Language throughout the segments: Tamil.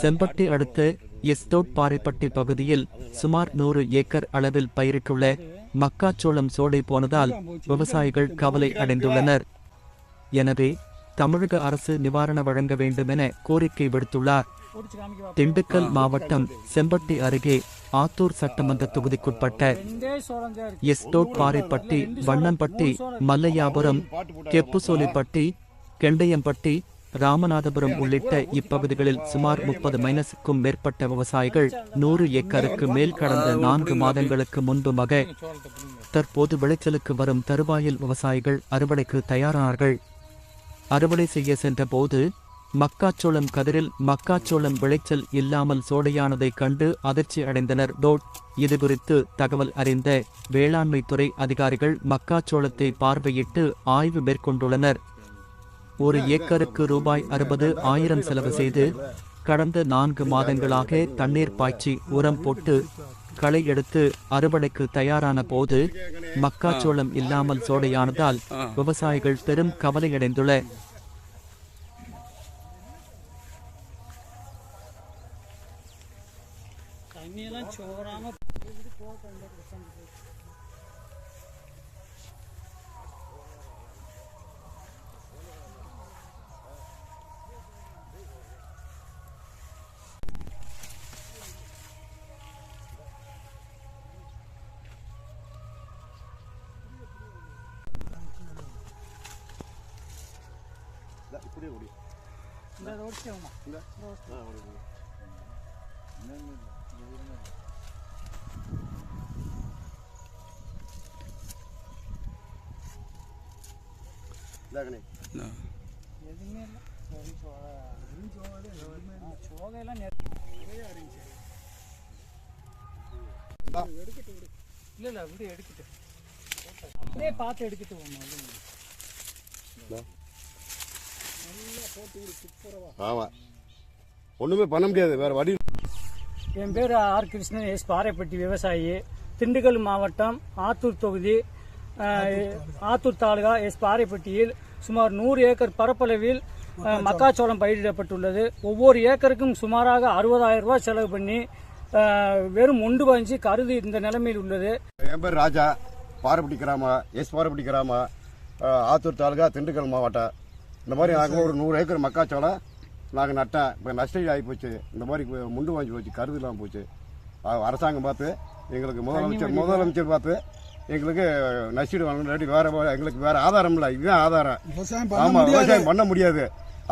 செம்பட்டி அடுத்து எஸ்தோட் பாறைப்பட்டி பகுதியில் சுமார் நூறு ஏக்கர் அளவில் பயிரிட்டுள்ள மக்காச்சோளம் சோடை போனதால் விவசாயிகள் கவலை அடைந்துள்ளனர். எனவே தமிழக அரசு நிவாரணம் வழங்க வேண்டுமென கோரிக்கை விடுத்துள்ளார். திண்டுக்கல் மாவட்டம் செம்பட்டி அருகே ஆத்தூர் சட்டமன்ற தொகுதிக்குட்பட்ட எஸ்டோட் பாறைப்பட்டி வண்ணம்பட்டி மல்லையாபுரம் கெப்புசோலிப்பட்டி கெண்டையம்பட்டி ராமநாதபுரம் உள்ளிட்ட இப்பகுதிகளில் சுமார் முப்பது மைனஸுக்கும் மேற்பட்ட விவசாயிகள் நூறு ஏக்கருக்கு மேல் கடந்த நான்கு மாதங்களுக்கு முன்பு மக தற்போது விளைச்சலுக்கு வரும் தருவாயில் விவசாயிகள் அறுவடைக்கு தயாரானார்கள். அறுவடை செய்ய சென்றபோது மக்காச்சோளம் கதிரில் மக்காச்சோளம் விளைச்சல் இல்லாமல் சோடையானதைக் கண்டு அதிர்ச்சி அடைந்தனர். டோட் இது குறித்து தகவல் அறிந்த வேளாண்மைத்துறை அதிகாரிகள் மக்காச்சோளத்தை பார்வையிட்டு ஆய்வு மேற்கொண்டுள்ளனர். ஒரு ஏக்கருக்கு ரூபாய் அறுபது ஆயிரம் செலவு செய்து கடந்த நான்கு மாதங்களாக தண்ணீர் பாய்ச்சி உரம் போட்டு களை எடுத்து அறுவடைக்கு தயாரான போது மக்காச்சோளம் இல்லாமல் சோடையானதால் விவசாயிகள் பெரும் கவலையடைந்துள்ள தண்ணியெல்லாம் சோறாம இந்த ரோட் சேவமா எதுவுமே இல்லை வெறும் சோளை. ஆ, சோகையெல்லாம் நிறைய இருந்துச்சு இல்லை இல்லை விடு எடுக்கிட்டு அப்படியே பார்த்து எடுக்கிட்டு போகணும் ஆமாம் ஒன்றுமே பண்ண முடியாது. வேற வழி என் பேர் ஆர் கிருஷ்ணன் எஸ் பாறைப்பட்டி விவசாயி. திண்டுக்கல் மாவட்டம் ஆத்தூர் தொகுதி ஆத்தூர் தாலுகா எஸ் பாறைப்பட்டியில் சுமார் நூறு ஏக்கர் பரப்பளவில் மக்காச்சோளம் பயிரிடப்பட்டுள்ளது. ஒவ்வொரு ஏக்கருக்கும் சுமாராக அறுபதாயிரம் ரூபாய் செலவு பண்ணி வெறும் ஒன்று பாஞ்சு கருது இந்த நிலைமையில் உள்ளது. என் பேர் ராஜா. பாரப்பட்டி கிராமம் எஸ் பாரப்பட்டி கிராமம் ஆத்தூர் தாலுகா திண்டுக்கல் மாவட்டம். இந்த மாதிரி நாங்கள் ஒரு நூறு ஏக்கர் மக்காச்சோளம் நாங்கள் நட்டேன் இப்போ நஷ்டம் ஆகி போச்சு. இந்த மாதிரி முண்டு வாங்கி போச்சு கருது இல்லாமல் போச்சு. அரசாங்கம் பார்த்து எங்களுக்கு முதலமைச்சர் முதலமைச்சர் பார்த்து எங்களுக்கு நஷ்டீடு வாங்கணும் இல்லாட்டி வேற எங்களுக்கு வேற ஆதாரம் இல்லை. இதுதான் ஆதாரம். ஆமா விவசாயம் பண்ண முடியாது.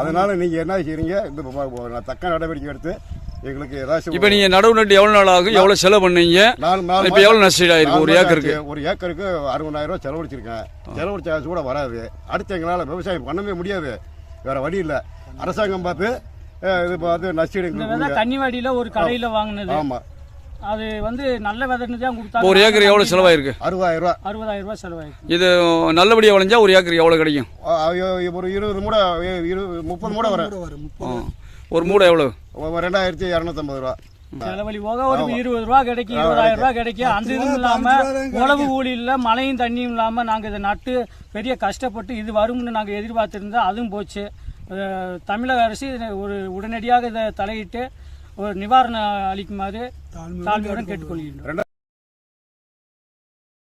அதனால நீங்க என்ன செய்றீங்க? இந்த தக்க நடவடிக்கை எடுத்து எங்களுக்கு ஏதாச்சும் இப்போ நீங்க நடவு நட்டு எவ்வளவு நாள் ஆகும்? எவ்வளவு செலவு பண்ணீங்க? இப்போ எவ்வளவு நஷ்டம் ஆயிருக்கு? ஒரு ஏக்கருக்கு. ஒரு ஏக்கருக்கு அறுபதாயிரம் ரூபாய் செலவழிச்சிருக்கேன். செலவழிச்ச காசு கூட வராது. அடுத்து எங்களால் விவசாயம் பண்ணவே முடியாது. வேற வழி இல்லை. அரசாங்கம் பார்த்து இது பார்த்து விதை கொடுங்க. கன்னிவாடியில் ஒரு கடையில் வாங்கினது. ஆமா. அது வந்து நல்ல விதைன்னு தான் கொடுத்தாங்க. ஒரு ஏக்கர் எவ்வளவு செலவாயிருக்கு? அறுபதாயிரம் ரூபாய். அறுபதாயிரம் ரூபாய் செலவாயிருக்கு. இது நல்லபடியா விளைஞ்சா ஒரு ஏக்கர் எவ்வளவு கிடைக்கும்? ஒரு இருபது மூடை இருபது முப்பது மூடை வரும். ஒரு மூடை எவ்வளவு? ஒரு ரெண்டாயிரத்தி இரநூத்தம்பது ரூபா. செலவழி போக ஒரு இருபது ரூபா கிடைக்கும் இருபதாயிரம் ரூபாய் கிடைக்கும். அந்த இதுவும் இல்லாம உழவு கூலி இல்ல மழையும் தண்ணியும் இல்லாம நாங்க இதை நட்டு பெரிய கஷ்டப்பட்டு இது வரும்னு நாங்க எதிர்பார்த்திருந்தா அதுவும் போச்சு. தமிழக அரசு ஒரு உடனடியாக இதை தலையிட்டு ஒரு நிவாரணம் அளிக்குமாறு தாழ்மையுடன் கேட்டுக்கொள்கின்றோம்.